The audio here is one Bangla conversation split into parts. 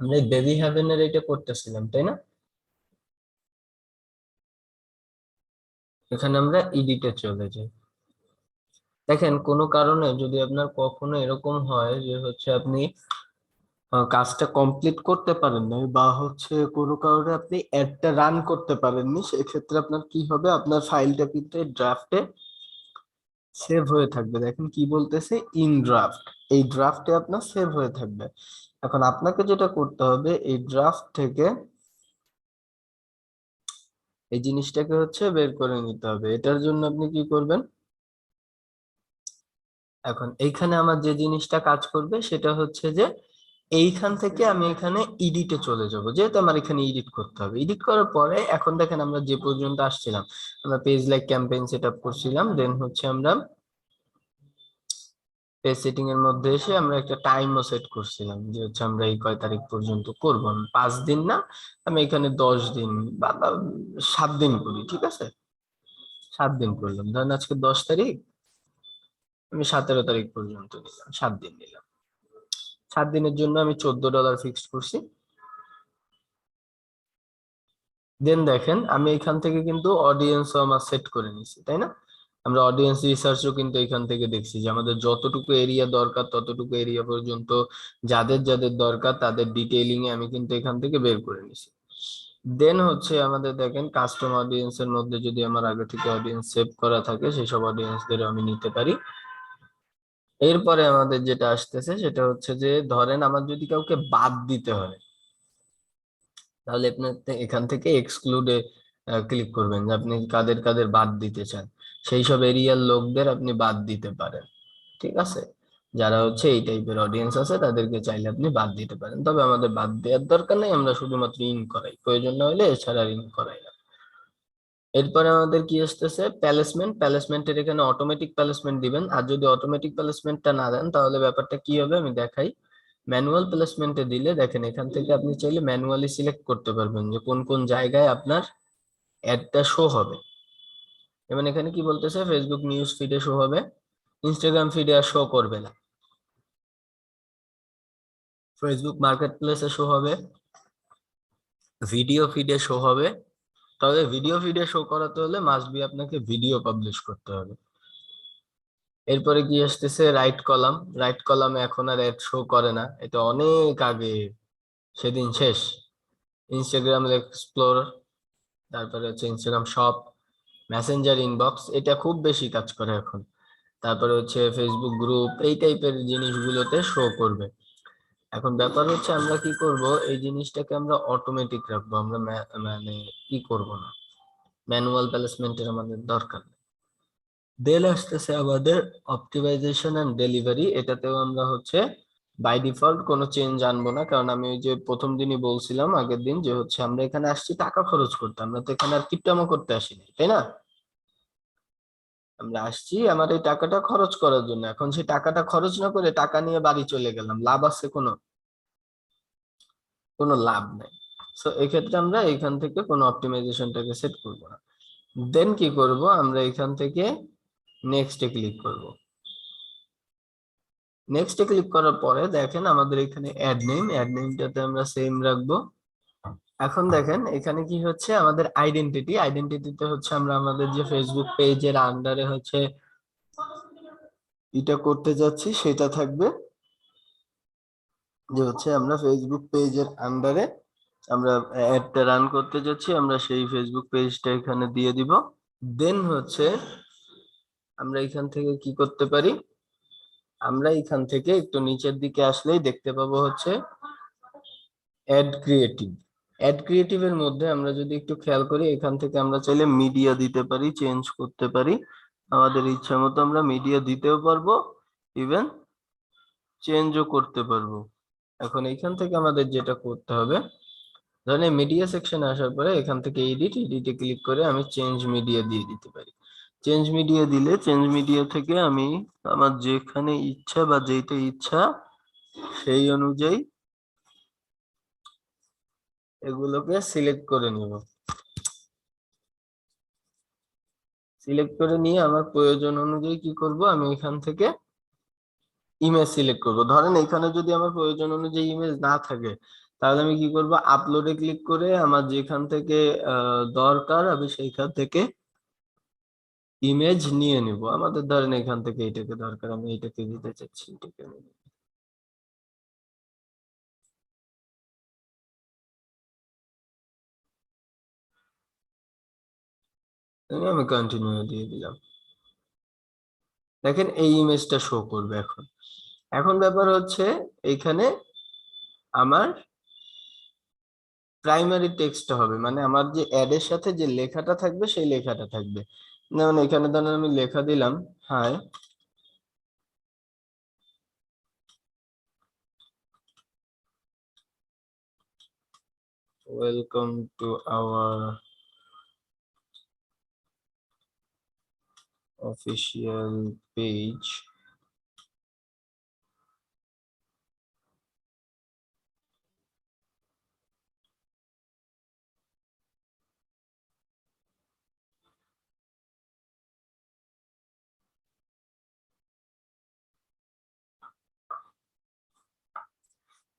আমরা বেবি হ্যাভেনের এটা করতেছিলাম, তাই না? এখানে আমরা ইডিটে চলে যাই। দেখেন, কোনো কারণে যদি আপনার কখনো এরকম হয় যে হচ্ছে আপনি কাজটা কমপ্লিট করতে পারেন নাই বা হচ্ছে কোনো কারণে আপনি অ্যাডটা রান করতে পারেননি, সেক্ষেত্রে আপনার কি হবে? আপনার ফাইলটা কিন্তু ড্রাফটে সেভ হয়ে থাকবে। দেখেন কি বলতেছে? ইন ড্রাফট এই ড্রাফটে আপনার সেভ হয়ে থাকবে। এখন আপনাকে যেটা করতে হবে, এই ড্রাফট থেকে এই জিনিসটাকে হচ্ছে বের করে নিতে হবে। এটার জন্য আপনি কি করবেন? এখন এইখানে আমার যে জিনিসটা কাজ করবে, সেটা হচ্ছে যে এইখান থেকে আমি এখানে ইডিটে চলে যাব। যেহেতু আমার এখানে এডিট করতে হবে। এডিট করার পরে এখন দেখেন আমরা যে পর্যন্ত আসছিলাম, আমরা page like campaign set up করছিলাম দেন হচ্ছে আমরা সেটিং এর মধ্যে এসে আমরা একটা টাইমও সেট করছিলাম যে হচ্ছে আমরা এই কয় তারিখ পর্যন্ত করব। আমি পাঁচ দিন না, আমি এখানে দশ দিন বা বা, সাত দিন করি, ঠিক আছে? সাত দিন করলাম। ধরেন আজকে দশ তারিখ, আমি সতেরো তারিখ পর্যন্ত নিলাম, সাত দিন নিলাম। সাত দিনের জন্য আমি চোদ্দ ডলার ফিক্সড করছি। দেন দেখেন, আমি এখান থেকে কিন্তু অডিয়েন্সও আমার সেট করে নিছি, তাই না? আমরা অডিয়েন্স রিসার্চও কিন্তু এখান থেকে দেখছি যে আমাদের যতটুকু এরিয়া দরকার, ততটুকু এরিয়া পর্যন্ত যাদের যাদের দরকার, তাদের ডিটেইলিং এ আমি কিন্তু এখান থেকে বের করে নিছি। দেন হচ্ছে আমাদের দেখেন কাস্টম অডিয়েন্স এর মধ্যে যদি আমার আগে থেকে অডিয়েন্স সেভ করা থাকে, সেসব অডিয়েন্সদের আমি নিতে পারি। এরপরে আমাদের যেটা আসতেছে, সেটা হচ্ছে যে ধরেন আমার যদি কাউকে বাদ দিতে হয়, তাহলে আপনি এখান থেকে এক্সক্লুডে ক্লিক করবেন যে আপনি কাদের কাদের বাদ দিতে চান। সেই সব এরিয়ার লোকদের আপনি বাদ দিতে পারেন, ঠিক আছে? যারা হচ্ছে এই টাইপের অডিয়েন্স আছে, তাদেরকে চাইলে আপনি বাদ দিতে পারেন। তবে আমাদের বাদ দেওয়ার দরকার নেই, আমরা শুধুমাত্র ইন করাই। প্রয়োজন না হলে এছাড়া ইন করাই না। এরপরে আমাদের কি আসতেছে? প্যালেসমেন্ট প্যালেসমেন্টের এখানে অটোমেটিক প্যালেসমেন্ট দিবেন। আর যদি অটোমেটিক প্যালেসমেন্টটা না দেন, তাহলে ব্যাপারটা কি হবে? আমি দেখাই। ম্যানুয়াল প্লেসমেন্টে দিলে দেখেন, এখান থেকে আপনি চাইলে ম্যানুয়ালি সিলেক্ট করতে পারবেন যে কোন কোন জায়গায় আপনার অ্যাডটা শো হবে। যেমন এখানে কি বলতেছে? ফেসবুক নিউজ ফিডে শো হবে। ইনস্টাগ্রাম ফিডে আর শো করবে না। ফেসবুক মার্কেট প্লেসে শো হবে। ভিডিও ফিডে শো হবে। তবে ভিডিও ফিডে শো করাতে হলে মাস্ট বি আপনাকে ভিডিও পাবলিশ করতে হবে। এরপরে কি আসতেছে? রাইট কলাম রাইট কলামে এখন আর অ্যাড শো করে না। এটা অনেক আগে। সেদিন শেষ। ইনস্টাগ্রাম এক্সপ্লোর তারপরে হচ্ছে ইনস্টাগ্রাম শপ মেসেঞ্জার ইনবক্স এটা খুব বেশি কাজ করে এখন। তারপরে হচ্ছে ফেসবুক গ্রুপ এই টাইপের জিনিসগুলোতে শো করবে। এখন ব্যাপার হচ্ছে আমরা কি করব, এই জিনিসটাকে আমরা অটোমেটিক রাখব, আমরা মানে কি করব না। ম্যানুয়াল প্লেসমেন্টের আমাদের দরকার। দেন আসতেছে আমাদের অপটিমাইজেশন অ্যান্ড ডেলিভারি এটাতেও আমরা হচ্ছে বাই ডিফল্ট কোনো চেঞ্জ আনব না, কারণ আমি ওই যে প্রথম দিনই বলছিলাম আগের দিন যে হচ্ছে আমরা এখানে আসছি, টাকা খরচ করতে। আমরা তো এখানে আর কিপটামো করতে আসিনি, তাই না? আমরা আসছি আমার এই টাকাটা খরচ করার জন্য। এখন সেই টাকাটা খরচ না করে টাকা নিয়ে বাড়ি চলে গেলাম। লাভ আছে কোনো? কোনো লাভ নাই। সো এক্ষেত্রে আমরা এখান থেকে কোনো অপটিমাইজেশনটাকে সেট করব না। দেন কি করব? আমরা এখান থেকে নেক্সটে ক্লিক করব। নেক্সটে ক্লিক করার পরে দেখেন আমাদের এখানে অ্যাড নেম অ্যাড নেমটাতে আমরা সেম রাখব। এখন দেখেন এখানে কি হচ্ছে? আমাদের আইডেন্টিটি আইডেন্টিটিতে হচ্ছে আমরা আমাদের যে ফেসবুক পেজের আন্ডারে হচ্ছে এটা করতে যাচ্ছি সেটা থাকবে যে হচ্ছে আমরা ফেসবুক পেজের আন্ডারে আমরা অ্যাডটা রান করতে যাচ্ছি আমরা সেই ফেসবুক পেজটা এখানে দিয়ে দিব। দেন হচ্ছে আমরা এখান থেকে কি করতে পারি? আমরা এখান থেকে একটু নিচের দিকে আসলেই দেখতে পাবো হচ্ছে অ্যাড ক্রিয়েটিভ অ্যাড ক্রিয়েটিভ এর মধ্যে আমরা যদি একটু খেয়াল করি, এখান থেকে আমরা চাইলে মিডিয়া দিতে পারি চেঞ্জ করতে পারি। আমাদের ইচ্ছা মতো আমরা মিডিয়া দিতেও পারব ইভেন চেঞ্জও করতে পারব। এখন এখান থেকে আমাদের যেটা করতে হবে, ধরেন মিডিয়া সেকশনে আসার পরে এখান থেকে এডিট এডিটে ক্লিক করে আমি চেঞ্জ মিডিয়া দিয়ে দিতে পারি। চেঞ্জ মিডিয়া দিলে চেঞ্জ মিডিয়া থেকে আমি আমার যেখানে ইচ্ছা বা যেটা ইচ্ছা, সেই অনুযায়ী এগুলোকে সিলেক্ট করে নিব। সিলেক্ট করে নিয়ে আমার প্রয়োজন অনুযায়ী কি করব? আমি এখান থেকে ইমেজ সিলেক্ট করব। ধরেন এখানে যদি আমার প্রয়োজন অনুযায়ী ইমেজ না থাকে, তাহলে আমি কি করব? আপলোডে ক্লিক করে আমার যেখান থেকে দরকার আমি সেইখান থেকে ইমেজ নিয়ে নিব। আমাদের ধরেন এখান থেকে এইটাকে দরকার, আমি এইটাকে দিতে চাচ্ছি এটাকে আমি নিব। আমি কন্টিনিউ দিয়ে দিলাম দেখেন এই ইমেজটা শো করবে এখন এখন ব্যাপার হচ্ছে এইখানে আমার প্রাইমারি টেক্সটটা হবে মানে আমার যে অ্যাড এর সাথে যে লেখাটা থাকবে সেই লেখাটা থাকবে যেমন এখানে ধরেন আমি লেখা দিলাম hi welcome to our official page.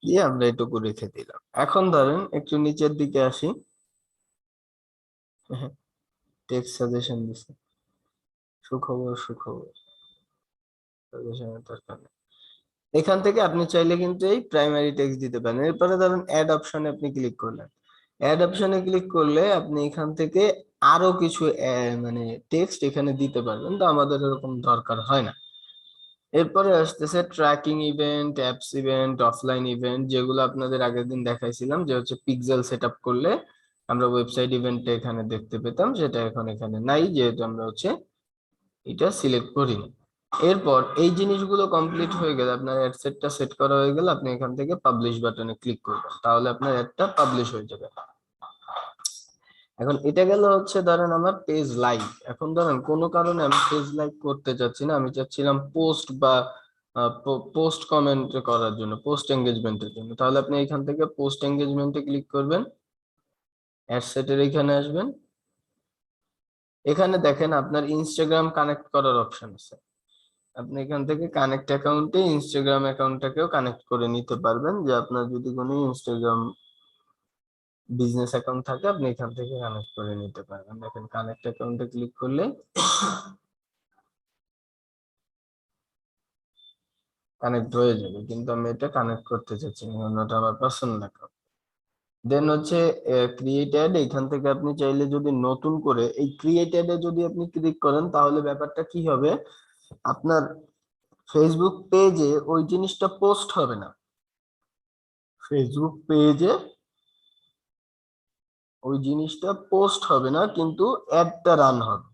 দিয়ে আমরা এটুকু রেখে দিলাম। এখন ধরেন একটু নিচের দিকে আসি। টেক্সট সাজেশন দিছে। সুখবর সুখবর। এখান থেকে আপনি চাইলে কিন্তু এই প্রাইমারি টেক্সট দিতে পারেন। এরপরে ধরুন অ্যাড অপশনে আপনি ক্লিক করলেন। অ্যাড অপশনে ক্লিক করলে আপনি এখান থেকে আরও কিছু মানে টেক্সট এখানে দিতে পারবেন। তো আমাদের এরকম দরকার হয় না। এরপরে আসতেছে tracking event apps event offline event যেগুলো আপনাদের আগের দিন দেখাইছিলাম, যে হচ্ছে পিক্সেল সেট করলে আমরা ওয়েবসাইট ইভেন্টটা এখানে দেখতে পেতাম। সেটা এখন এখানে নাই, যেহেতু আমরা হচ্ছে এটা সিলেক্ট করিনি এরপর এই জিনিসগুলো কমপ্লিট হয়ে গেলে আপনার অ্যাডসেটটা সেট করা হয়ে গেলে আপনি এখান থেকে পাবলিশ বাটনে ক্লিক করবেন। তাহলে আপনার অ্যাডটা পাবলিশ হয়ে যাবে। এখন এটা গেল হচ্ছে ধরেন আমার পেজ লাইক এখন ধরেন কোনো কারণে আমি পেজ লাইক করতে চাচ্ছি না, আমি চাচ্ছিলাম পোস্ট বা পোস্ট কমেন্ট করার জন্য পোস্ট এঙ্গেজমেন্টের জন্য। তাহলে আপনি এখান থেকে পোস্ট এঙ্গেজমেন্টে ক্লিক করবেন। অ্যাড সেটের এখানে আসবেন। এখানে দেখেন আপনার ইনস্টাগ্রাম কানেক্ট করার অপশন আছে। আপনি এখান থেকে কানেক্ট অ্যাকাউন্টে ইনস্টাগ্রাম অ্যাকাউন্টটাকেও কানেক্ট করে নিতে পারবেন যে আপনার যদি কোনো ইনস্টাগ্রাম বিজনেস অ্যাকাউন্ট থাকে, আপনি এখান থেকে কানেক্ট করে নিতে পারবেন। দেখেন কানেক্ট অ্যাকাউন্টে ক্লিক করলে কানেক্ট হয়ে যাবে। কিন্তু আমি এটা কানেক্ট করতে চাচ্ছি ওটা আমার পার্সোনাল অ্যাকাউন্ট দেন হচ্ছে ক্রিয়েটেড এখান থেকে আপনি চাইলে যদি নতুন করে, এই ক্রিয়েটেডে যদি আপনি ক্লিক করেন, তাহলে ব্যাপারটা কি হবে? আপনার ফেসবুক পেজে ওই জিনিসটা পোস্ট হবে না। ফেসবুক পেজে ওই জিনিসটা পোস্ট হবে না, কিন্তু অ্যাডটা রান হবে।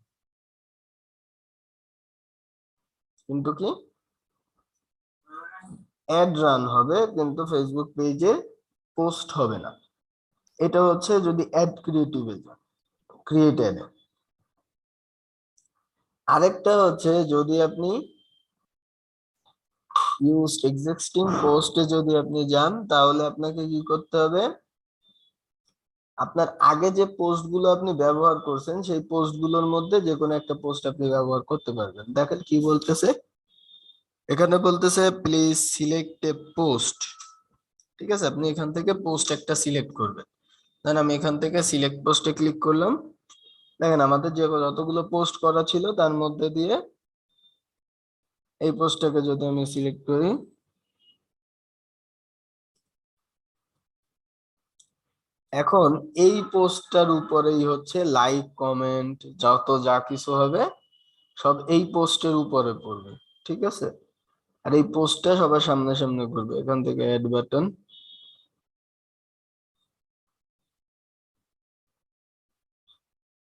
কিন্তু কি? অ্যাড রান হবে, কিন্তু ফেসবুক পেজে পোস্ট হবে না। এটা হচ্ছে যদি অ্যাড ক্রিয়েটিভে ক্রিয়েটেড আরেকটা হচ্ছে যদি আপনি ইউজ এক্সিস্টিং পোস্টে যদি আপনি যান, তাহলে আপনাকে কি করতে হবে? আপনার আগে যে পোস্টগুলো আপনি ব্যবহার করছেন, সেই পোস্টগুলোর মধ্যে যে কোনো একটা পোস্ট আপনি ব্যবহার করতে পারবেন। দেখেন কি বলতেছে? এখানে বলতেছে প্লিজ সিলেক্ট এ পোস্ট ঠিক আছে? আপনি এখান থেকে পোস্ট একটা সিলেক্ট করবেন। দেন আমি এখান থেকে সিলেক্ট পোস্টে ক্লিক করলাম। দেখেন আমাদের যে যতগুলো পোস্ট করা ছিল তার মধ্যে দিয়ে এই পোস্টটাকে যদি আমি সিলেক্ট করি, এখন এই পোস্টটার উপরেই হচ্ছে লাইক কমেন্ট যত যা কিছু হবে, সব এই পোস্টের উপরে পড়বে, ঠিক আছে? আর এই পোস্টটা সবার সামনে সামনে করবে এখান থেকে অ্যাড বাটন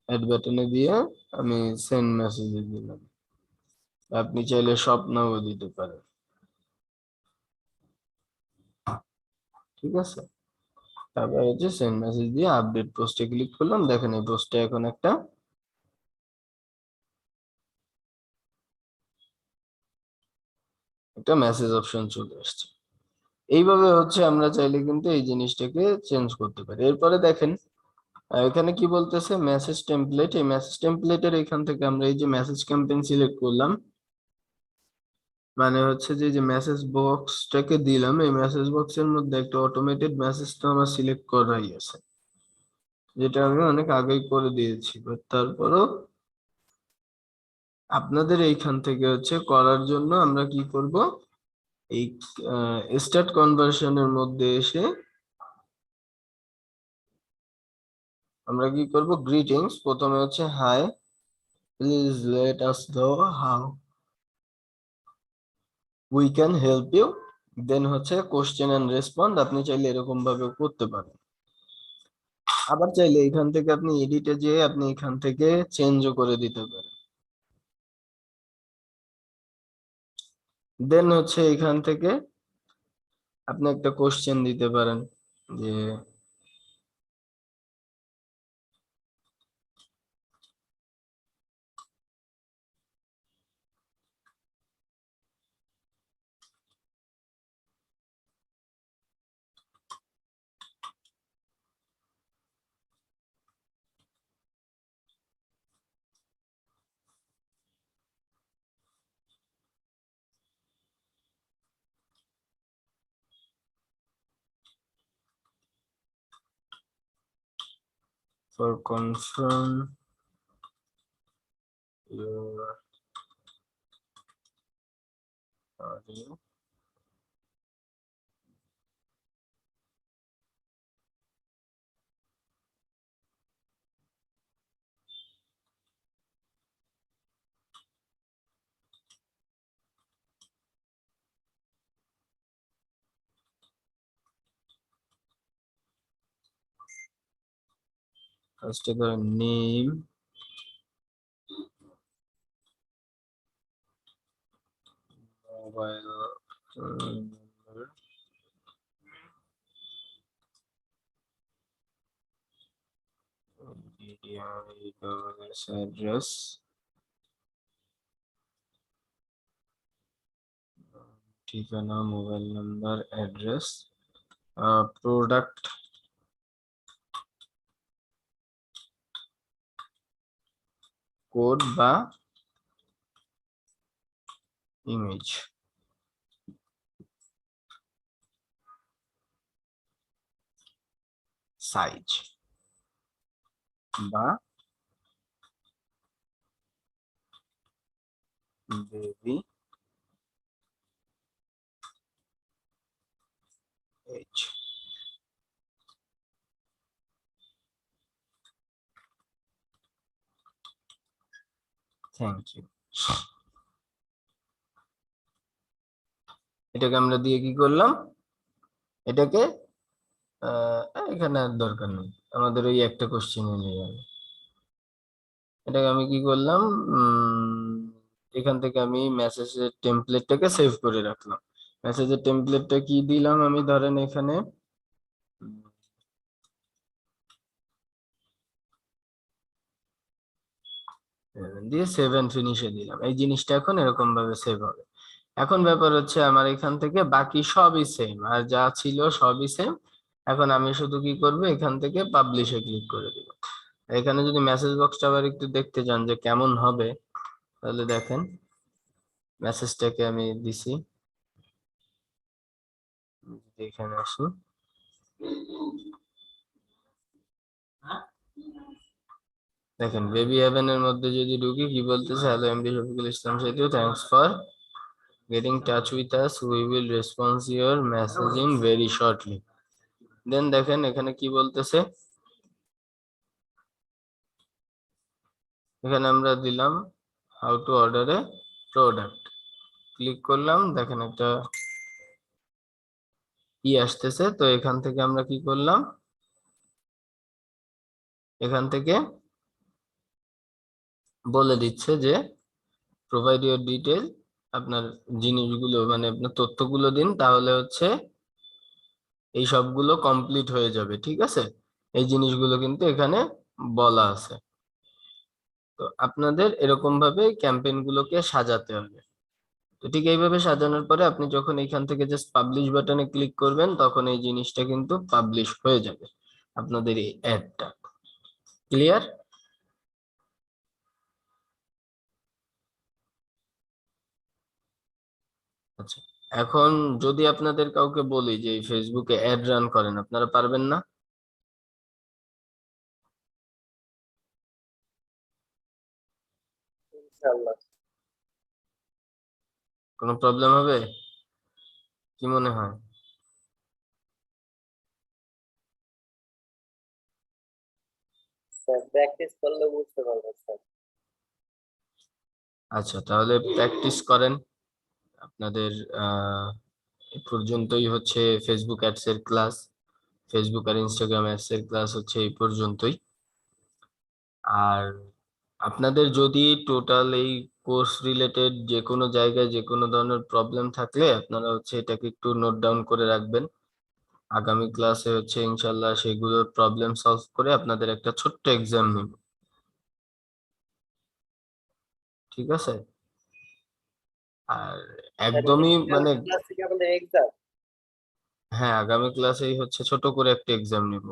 অ্যাড বাটনে দিয়ে আমি সেন্ড মেসেজ দিলাম আপনি চাইলে স্বপ্নও দিতে পারেন। ঠিক আছে? তারপর হচ্ছে সেন্ড মেসেজ দিয়ে আপডেট পোস্টে ক্লিক করলাম। দেখেন এই পোস্টে এখন একটা একটা মেসেজ অপশন চলে আসছে। এইভাবে হচ্ছে আমরা চাইলে কিন্তু এই জিনিসটাকে চেঞ্জ করতে পারি। এরপরে দেখেন এখানে কি বলতেছে? মেসেজ টেমপ্লেট এই মেসেজ টেমপ্লেটের এখান থেকে আমরা এই যে মেসেজ ক্যাম্পেইন সিলেক্ট করলাম মানে হচ্ছে যে যে মেসেজ বক্সটাকে দিলাম, এই মেসেজ বক্সের মধ্যে একটা অটোমেটেড মেসেজ তো আমার সিলেক্ট করাই আছে, যেটা আমি অনেক আগেই করে দিয়েছি। বাট তারপরও আপনাদের এইখান থেকে হচ্ছে করার জন্য আমরা কি করব? এই স্টার্ট কনভার্সনের মধ্যে এসে আমরা কি করব? গ্রিটিংস প্রথমে হচ্ছে hi please let us know how we can help you then হচ্ছে কোশ্চেন এন্ড রেসপন্ড আপনি চাইলে এরকম ভাবে করতে পারেন। আবার চাইলে এখান থেকে আপনি এডিটে যেয়ে আপনি এখান থেকে চেঞ্জও করে দিতে পারেন। দেন হচ্ছে, এখান থেকে আপনি একটা কোশ্চেন দিতে পারেন যে for confirm your audio First the name mobile phone number DDI governance address ঠিকানা mobile number address product code বা ইমেজ সাইজ বা বেবি এজ থ্যাংক ইউ এটাকে আমরা দিয়ে কি করলাম? এটাকে এখানে আর দরকার নেই। আমাদের ওই একটা কোশ্চেন নিয়ে যাবে। এটাকে আমি কি করলাম? এখান থেকে আমি মেসেজের টেমপ্লেটটাকে সেভ করে রাখলাম। মেসেজের টেমপ্লেটটা কি দিলাম আমি? ধরেন এখানে দিয়ে সেভেন ফিনিশে দিলাম। এই জিনিসটা এখন এরকম ভাবে সেভ হবে। এখন ব্যাপার হচ্ছে আমার এখান থেকে বাকি সবই সেম আর যা ছিল সবই সেম এখন আমি শুধু কি করব? এখান থেকে পাবলিশে ক্লিক করে দিব। এখানে যদি মেসেজ বক্সটা আবার একটু দেখতে চান যে কেমন হবে, তাহলে দেখেন। মেসেজটাকে আমি দিছি। এখানে আসি। দেখেন বেবি হেভেনের মধ্যে যদি ঢুকি, কি বলতেছে? Hello MD Shafiqul Islam Setu thanks for getting touch with us we will response your messaging very shortly then দেখেন, এখানে কি বলতেছে? এখানে আমরা দিলাম how to order a product click করলাম, দেখেন একটা ই আসতেছে, তো এখান থেকে আমরা কি করলাম? এখান থেকে বলে দিচ্ছে যে প্রোভাইড ইউর ডিটেল আপনার জিনিসগুলো মানে আপনার তথ্যগুলো দিন, তাহলে হচ্ছে এই সবগুলো কমপ্লিট হয়ে যাবে, ঠিক আছে? এই জিনিসগুলো কিন্তু এখানে বলা আছে। তো আপনাদের এরকম ভাবে ক্যাম্পেইন গুলোকে সাজাতে হবে। তো ঠিক এইভাবে সাজানোর পরে আপনি যখন এখান থেকে জাস্ট পাবলিশ বাটনে ক্লিক করবেন, তখন এই জিনিসটা কিন্তু পাবলিশ হয়ে যাবে, আপনাদের এই অ্যাডটা ক্লিয়ার আচ্ছা। এখন যদি আপনাদের কাউকে বলি যে ফেসবুকে অ্যাড রান করেন আপনারা পারবেন না? ইনশাআল্লাহ। কোনো প্রবলেম হবে? কি মনে হয়? স্যার প্র্যাকটিস করলে বুঝতে পারব স্যার আচ্ছা তাহলে প্র্যাকটিস করেন। আপনাদের পর্যন্তই হচ্ছে ফেসবুক অ্যাডস এর ক্লাস ফেসবুক আর ইনস্টাগ্রাম অ্যাডস এর ক্লাস হচ্ছে এই পর্যন্তই। আর আপনাদের যদি টোটাল এই কোর্স রিলেটেড যে কোনো জায়গায় যে কোনো ধরনের প্রবলেম থাকলে আপনারা হচ্ছে এটাকে একটু নোট ডাউন করে রাখবেন। আগামী ক্লাসে হচ্ছে ইনশাল্লাহ সেগুলোর প্রবলেম সলভ করে আপনাদের একটা ছোট্ট এক্সাম নেব। ঠিক আছে? আর একদমই মানে হ্যাঁ আগামী ক্লাসেই হচ্ছে ছোট করে একটা এক্সাম নিব।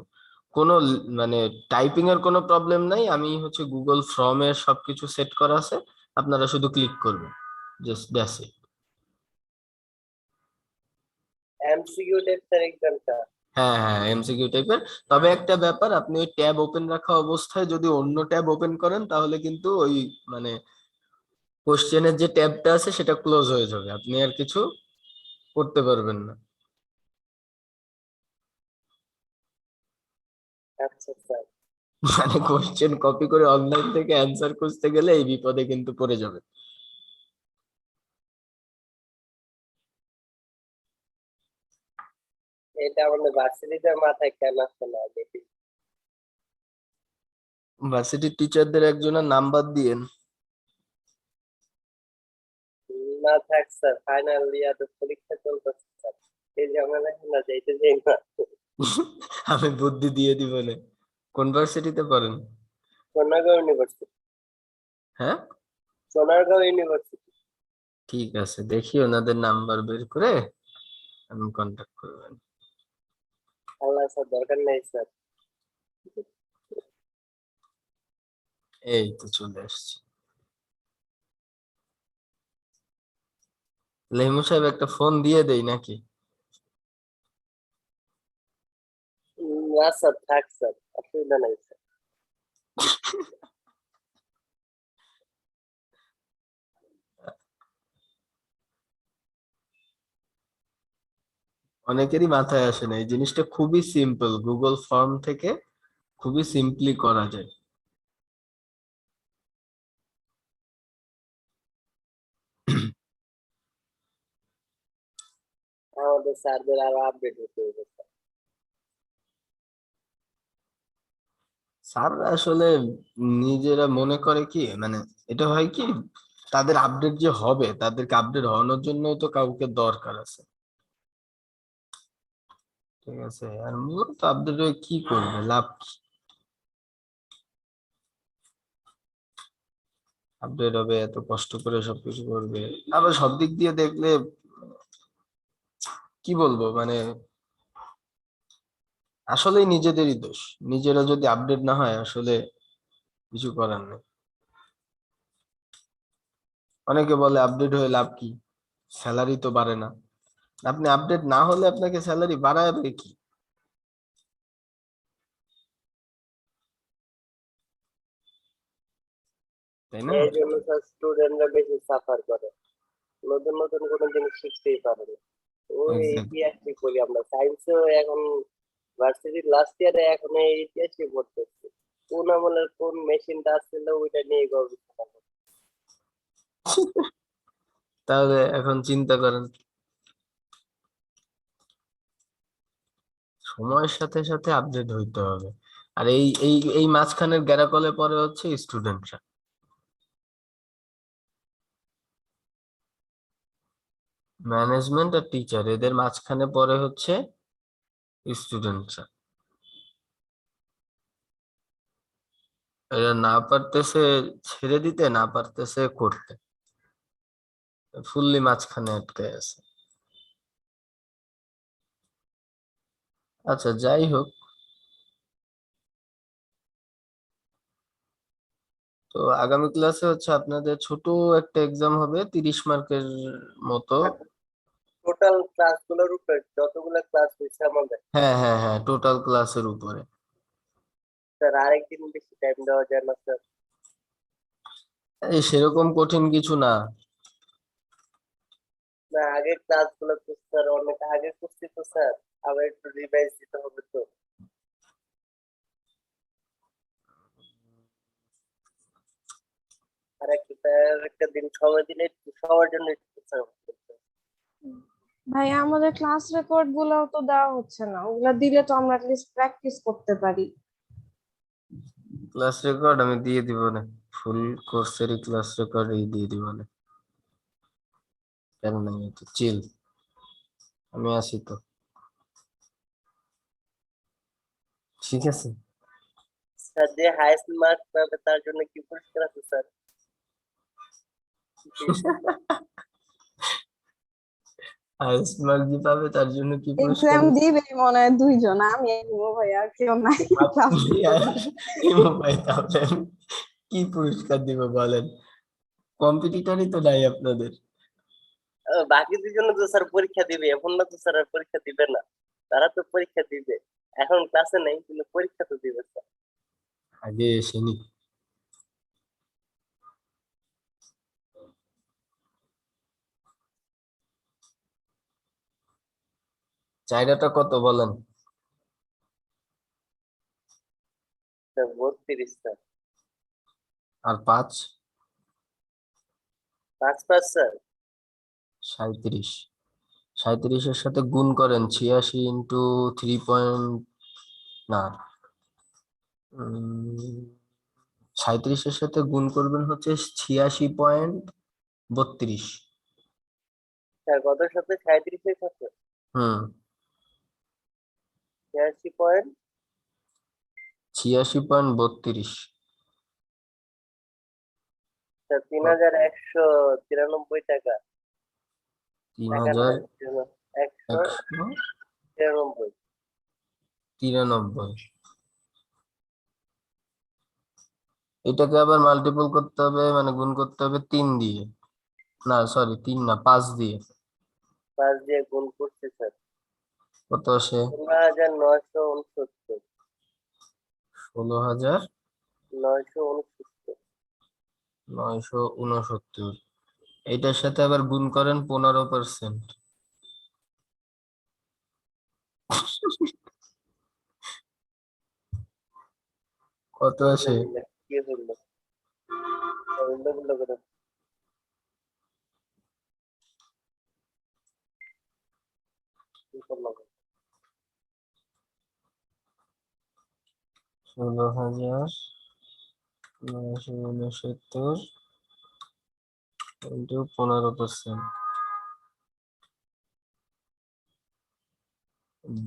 কোনো মানে টাইপিং এর কোনো প্রবলেম নাই আমি হচ্ছে গুগল ফর্মে সবকিছু সেট করা আছে আপনারা শুধু ক্লিক করবেন জাস্ট দ্যাটস ইট এমসিকিউ টাইপের এক্সামটা হ্যাঁ হ্যাঁ এমসিকিউ টাইপের তবে একটা ব্যাপার আপনি ওই ট্যাব ওপেন রাখা অবস্থায় যদি অন্য ট্যাব ওপেন করেন তাহলে কিন্তু ওই মানে কোশ্চেনের যে ট্যাবটা আছে সেটা ক্লোজ হয়ে যাবে। আপনি আর কিছু করতে পারবেন না। আচ্ছা মানে কোশ্চেন কপি করে অনলাইন থেকে অ্যান্সার খুঁজতে গেলে এই বিপদে কিন্তু পড়ে যাবে। এটা আমাদের ভার্সিটিতে মাথায় কেন আসছে না ভার্সিটির টিচারদের একজনের নাম্বার দিয়েন। না থাক স্যার ফাইনাল ইয়ার পরীক্ষা চলতেছে স্যার এই ঝামেলা না যাইতে যাই না। আমি বুদ্ধি দিয়ে দিব না। কোন ভার্সিটিতে পড়েন? সোনারগাঁও ইউনিভার্সিটি হ্যাঁ? সোনারগাঁও ইউনিভার্সিটি ঠিক আছে দেখি ওনাদের নাম্বার বের করে আমি কন্ট্যাক্ট করবেন আল্লাহ স্যার দরকার নেই স্যার এই তো চলে আসছি। লেমু সাহেব একটা ফোন দিয়ে দেই নাকি? উম, না স্যার থাক স্যার অসুবিধা নেই স্যার। অনেকেরই মাথায় আসে না এই জিনিসটা খুবই সিম্পল গুগল ফর্ম থেকে খুবই সিম্পলি করা যায়। স্যারদের আরও আপডেট হতে হবে, স্যার। স্যার আসলে নিজেরা মনে করে কি মানে এটা হয় কি, তাদের আপডেট যে হবে, তাদেরকে আপডেট হওয়ানোর জন্য তো কাউকে দরকার আছে। ঠিক আছে, আর মূলত আপডেট হয়ে কি করবে, লাভ কি? আপডেট হবে, এত কষ্ট করে সবকিছু করবে। আবার সব দিক দিয়ে দেখলে কি বলব? মানে আসলেই নিজেদেরই দোষ। নিজেরা যদি আপডেট না হয়, আসলে কিছু করার নেই। অনেকে বলে আপডেট হয়ে লাভ কি? স্যালারি তো বাড়ে না। আপনি আপডেট না হলে আপনাকে স্যালারি বাড়াবে কি? তাই না? স্টুডেন্টরা বেশি সাফার করে। নতুন নতুন কোনো জিনিস শিখতেই পারে না। ওই পড়ি আমরা? সায়েন্সেও এখন ভার্সিটির লাস্ট ইয়ারে এখন এই পড়তেছি। কোন আমলের কোন মেশিনটা আসছিল ওইটা নিয়ে গবেষণা তাহলে এখন চিন্তা করেন। সময়ের সাথে সাথে আপডেট হইতে হবে। আর এই এই এই মাঝখানের গ্যারাকলে পরে হচ্ছে স্টুডেন্টরা ম্যানেজমেন্ট আর টিচার এদের মাঝখানে পরে হচ্ছে স্টুডেন্টরা এরা না পারতেছে ছেড়ে দিতে, না পারতেছে করতে। ফুললি মাঝখানে আটকে আছে। আচ্ছা যাই হোক। তো আগামী ক্লাসে হচ্ছে আপনাদের ছোট একটা এক্সাম হবে, তিরিশ মার্কের মতো। টোটাল ক্লাসগুলোর উপর যতগুলো ক্লাস হয়েছে আমাদের। হ্যাঁ হ্যাঁ হ্যাঁ টোটাল ক্লাসের উপরে। স্যার আরেকদিন বেশি টাইম দেওয়া যায় না স্যার। এই সেরকম কঠিন কিছু না। না আগের ক্লাসগুলো তো স্যার অনেক আগে করছি তো স্যার। আবার একটু রিভাইজ দিতে হবে তো। আর একটা দিন সময় দিলে সবার জন্য একটু স্যার। ভাই আমাদের ক্লাস রেকর্ডগুলো তো দেওয়া হচ্ছে না। ওগুলা দিলে তো আমরা অ্যাটলিস্ট প্র্যাকটিস করতে পারি। ক্লাস রেকর্ড আমি দিয়ে দিব না। ফুল কোর্সেরই ক্লাস রেকর্ড এই দিয়ে দিব না। কেন নাই তো চিল আমি আসি তো। ঠিক আছে? স্যার যে হাইয়েস্ট মার্ক পাবে তার জন্য কি পুরস্কার আছে স্যার হাইয়েস্ট মার্ক যে পাবে তার জন্য কি এক্সাম দিবে মনে হয় দুইজন আমি ইমো ভাই আর কেউ নাই। ইমো ভাই তাহলে কি পুরস্কার দিব বলেন? কম্পিটিটরই তো নাই আপনাদের। বাকি দুজনে তো স্যার পরীক্ষা দিবে এখন না তো স্যার আর পরীক্ষা দিবে না। তারা তো পরীক্ষা দিবে এখন ক্লাসে নেই কিন্তু পরীক্ষা তো দিবে স্যার। আগে এসেনি চাহিদাটা কত বলেন? বত্রিশ স্যার। আর পাঁচ? পাঁচ পাঁচ স্যার। সাঁইত্রিশ। সাঁইত্রিশের সাথে গুণ করেন ছিয়াশি ইন্টু থ্রি পয়েন্ট না। সাঁইত্রিশের সাথে গুণ করবেন হচ্ছে ছিয়াশি পয়েন্ট বত্রিশ। স্যার সপ্তাহে সাঁত্রিশের সাথে? হুম। ছিয়াশি পয়েন্ট ছিয়াশি পয়েন্ট বত্রিশ। স্যার তিন হাজার একশো তিরানব্বই টাকা। তিন হাজার একশো তিরানব্বই। তিরানব্বই। এটাকে আবার মাল্টিপল করতে হবে মানে গুণ করতে হবে তিন দিয়ে। না সরি তিন না পাঁচ দিয়ে। পাঁচ দিয়ে গুণ করছে স্যার কত আসে? ষোলো হাজার নয়শো উনসত্তর। এইটার সাথে আবার গুণ করেন পনেরো পার্সেন্ট কত আসে কি হইল হইল হইল করে কি করলাম? ষোলো হাজার নয়শো উনসত্তর ইন্টু পনেরো পার্সেন্ট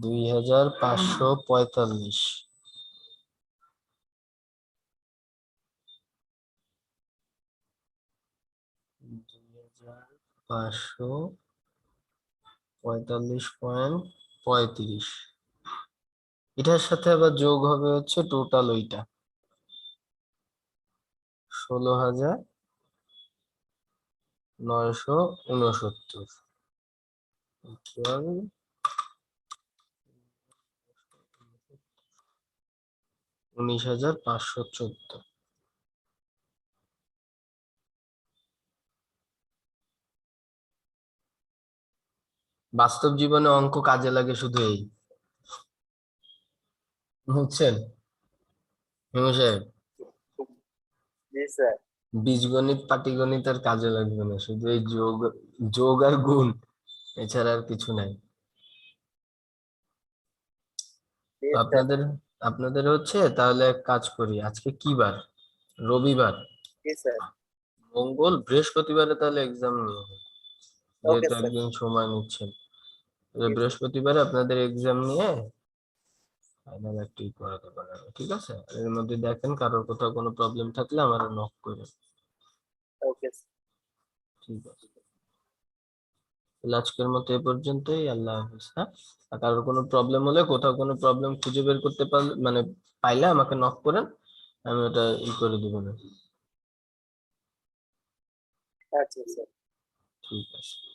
দুই হাজার পাঁচশো পঁয়তাল্লিশ। পাঁচশো পঁয়তাল্লিশ পয়েন্ট পঁয়ত্রিশ। এটার সাথে আবার যোগ হবে হচ্ছে টোটাল ওইটা। ষোলো হাজার নয়শো উনসত্তর। উনিশ হাজার পাঁচশো চোদ্দ। বাস্তব জীবনে অঙ্ক কাজে লাগে শুধু এই। বুঝছেন সাহেব বীজগণিত পাটিগণিত আর কাজে লাগবে না শুধু এই যোগ যোগ আর গুণ এছাড়া আর কিছু নাই। আপনাদের আপনাদের হচ্ছে তাহলে এক কাজ করি আজকে কি বার? রবিবার। স্যার। মঙ্গল বৃহস্পতিবারে তাহলে এক্সাম নিয়ে যেহেতু একদিন সময় নিচ্ছেন. বৃহস্পতিবারে আপনাদের এক্সাম নিয়ে ফাইনাল একটি করাতে পারবে ঠিক আছে? এর মধ্যে দেখেন কারোর কোথাও কোনো প্রবলেম থাকলে আমার নক করে ওকে ঠিক আছে। আজকের মতো এ পর্যন্তই আল্লাহ হাফেজ হ্যাঁ? আর কারোর কোনো প্রবলেম হলে কোথাও কোনো প্রবলেম খুঁজে বের করতে পারলে মানে পাইলে আমাকে নক করেন আমি ওটা ই করে দিব না। আচ্ছা স্যার ঠিক আছে।